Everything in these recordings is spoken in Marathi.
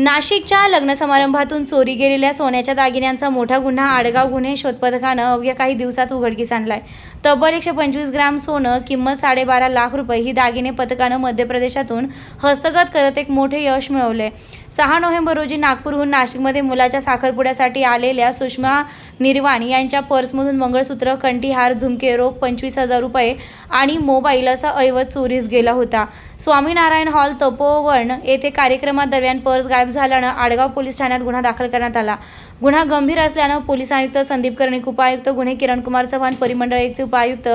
नाशिकच्या लग्न समारंभातून चोरी गेलेल्या सोन्याच्या दागिन्यांचा मोठा गुन्हा आडगाव गुन्हे शोध पथकानं अवघ्या काही दिवसात उघडकीस आणलाय. तब्बल एकशे पंचवीस ग्राम सोनं किंमत साडेबारा लाख रुपये ही दागिने पथकानं मध्य प्रदेशातून हस्तगत करत एक मोठे यश मिळवले सहा नोव्हेंबर रोजी नागपूरहून नाशिकमध्ये मुलाच्या साखरपुड्यासाठी आलेल्या सुषमा निर्वाण यांच्या पर्समधून मंगळसूत्र कंठीहार झुमके रोख पंचवीस हजार रुपये आणि मोबाईल असा ऐवज चोरीस गेला होता. स्वामीनारायण हॉल तपोवन येथे कार्यक्रमादरम्यान पर्स गायब झाल्यानं आडगाव पोलीस ठाण्यात गुन्हा दाखल करण्यात आला. गुन्हा गंभीर असल्यानं पोलीस आयुक्त संदीप कर्णिक उपायुक्त गुन्हे किरणकुमार चव्हाण परिमंडळ एकचे उपायुक्त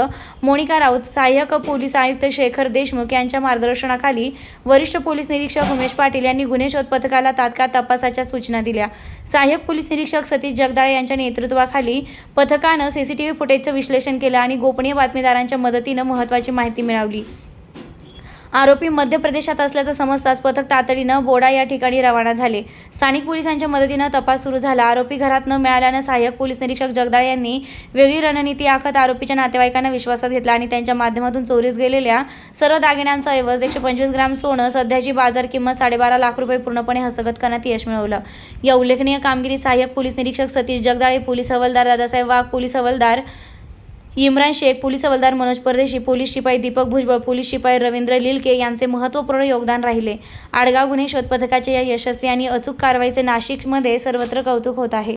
मोनिका राऊत सहाय्यक पोलीस आयुक्त शेखर देशमुख यांच्या मार्गदर्शनाखाली वरिष्ठ पोलीस निरीक्षक उमेश पाटील यांनी गुन्हे शोध पथकाला तात्काळ तपासाच्या सूचना दिल्या. सहाय्यक पोलीस निरीक्षक सतीश जगदाळे यांच्या नेतृत्वाखाली पथकानं सीसीटीव्ही फुटेजचं विश्लेषण केलं आणि गोपनीय बातमीदारांच्या मदतीनं महत्त्वाची माहिती मिळवली. आरोपी मध्य प्रदेशात असल्याचं समजताच पथक तातडीनं बोडा या ठिकाणी रवाना झाले. स्थानिक पोलिसांच्या मदतीनं तपास सुरू झाला. आरोपी घरात न मिळाल्यानं सहाय्यक पोलीस निरीक्षक जगदाळे यांनी वेगळी रणनीती आखत आरोपीच्या नातेवाईकांना विश्वासात घेतला आणि त्यांच्या माध्यमातून चोरीस गेलेल्या सर्व दागिन्यांचा ऐवज एकशे पंचवीस ग्राम सोनं सध्याची बाजार किंमत साडेबारा लाख रुपये पूर्णपणे हस्तगत करण्यात यश मिळवलं. या उल्लेखनीय कामगिरी सहाय्यक पोलीस निरीक्षक सतीश जगदाळे पोलीस हवालदार दादासाहेब वाघ पोलीस हवालदार इम्रान शेख पोलीस हवालदार मनोज परदेशी पोलीस शिपाई दीपक भुजबळ पोलीस शिपाई रवींद्र लिलके यांचे महत्त्वपूर्ण योगदान राहिले. आडगाव गुन्हे शोध पथकाच्या या यशस्वी आणि अचूक कारवाईचे नाशिकमध्ये सर्वत्र कौतुक होत आहे.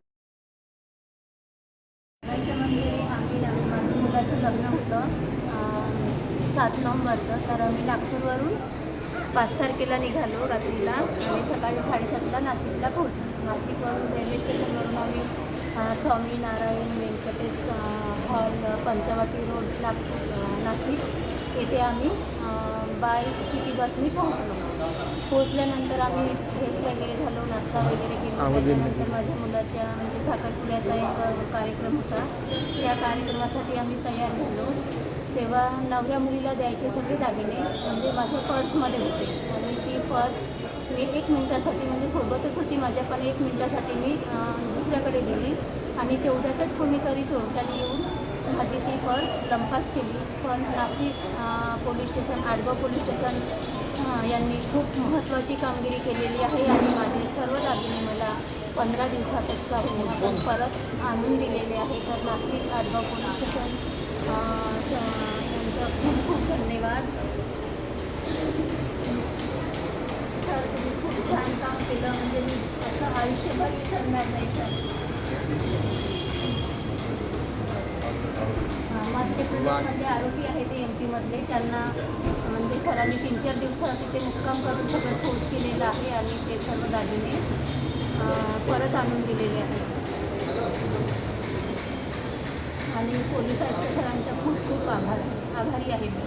मुलाचं लग्न होतं सात नोव्हेंबरचं तर आम्ही नागपूरवरून पाच तारखेला निघालो रात्रीला. आणि सकाळी साडेसातला नाशिकला पोहोचलो. नाशिकवरून रेल्वे स्टेशनवरून आम्ही स्वामीनारायण व्यंकटेश हॉल पंचवटी रोड नागपूर नाशिक. येथे आम्ही बाय सिटी बसनी पोहोचलो. पोहोचल्यानंतर आम्ही फ्रेश वगैरे झालो नाश्ता वगैरे केला. त्याच्यानंतर माझ्या मुलाच्या म्हणजे साखरपुड्याचा एक कार्यक्रम होता. त्या कार्यक्रमासाठी आम्ही तयार झालो. तेव्हा नवऱ्या मुलीला द्यायचे सगळे दागिने म्हणजे माझ्या पर्समध्ये होते. आणि ती पर्स मी एक मिनटासाठी म्हणजे सोबतच होती माझ्या पण एक मिनटासाठी मी दुसऱ्याकडे दिली आणि तेवढ्यातच कोणीतरी चोरट्याने येऊन माझी ती पर्स लंपास केली. पण Nashik police station Adgaon police station यांनी खूप महत्त्वाची कामगिरी केलेली आहे. आणि माझे सर्व दागिने मला पंधरा दिवसातच काढून परत आणून दिलेले आहे. तर नाशिक आडगाव पोलीस स्टेशन स- यांचं खूप खूप धन्यवाद सर तुम्ही खूप छान काम केलं म्हणजे मी असं आयुष्यभर विसरणार नाही सर. मध्य प्रदेशमधले आरोपी आहे ते एम पीमधले त्यांना म्हणजे सरांनी तीन चार दिवसात तिथे मुक्काम करून सगळं सोड केलेलं आहे आणि ते सर्व दागिने परत आणून दिलेले आहेत. आणि पोलीस आयुक्त सरांचा खूप खूप आभार आभारी आहे मी.